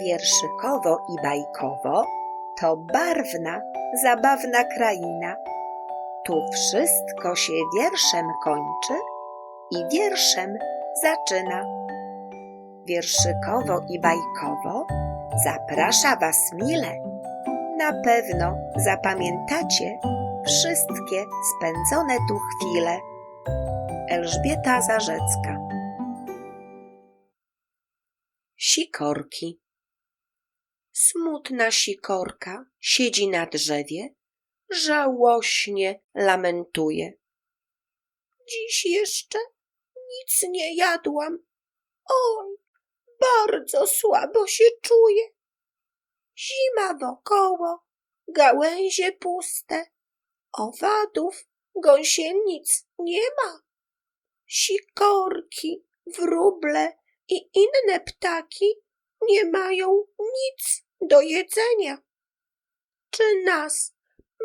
wierszykowo i bajkowo to barwna, zabawna kraina. Tu wszystko się wierszem kończy i wierszem zaczyna. Wierszykowo i bajkowo zaprasza Was mile. Na pewno zapamiętacie wszystkie spędzone tu chwile. Elżbieta Zarzecka Sikorki Smutna sikorka siedzi na drzewie, żałośnie lamentuje. Dziś jeszcze nic nie jadłam. Oj, bardzo słabo się czuję. Zima wokoło, gałęzie puste, owadów, gąsienic nie ma. Sikorki, wróble i inne ptaki nie mają nic do jedzenia. Czy nas,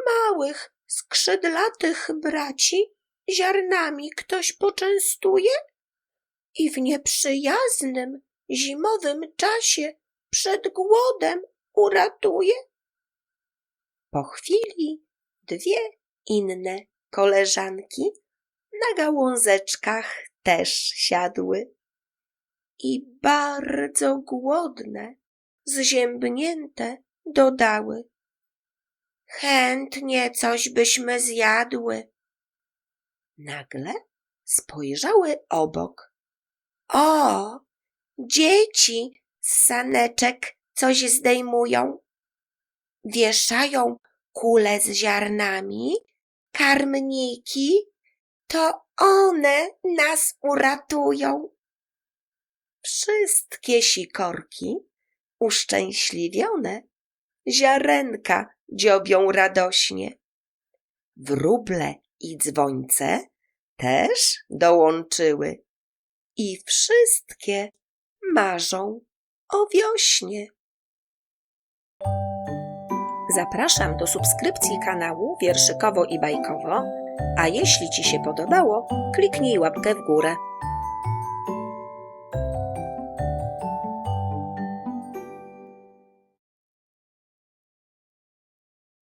małych, skrzydlatych braci, ziarnami ktoś poczęstuje? I w nieprzyjaznym, zimowym czasie przed głodem uratuje? Po chwili dwie inne koleżanki na gałązeczkach też siadły i bardzo głodne, zziębnięte dodały. Chętnie coś byśmy zjadły. Nagle spojrzały obok. O, dzieci z saneczek coś zdejmują. Wieszają kule z ziarnami, karmniki, to one nas uratują. Wszystkie sikorki, uszczęśliwione, ziarenka dziobią radośnie. Wróble i dzwońce też dołączyły i wszystkie marzą o wiośnie. Zapraszam do subskrypcji kanału Wierszykowo i Bajkowo, a jeśli Ci się podobało, kliknij łapkę w górę.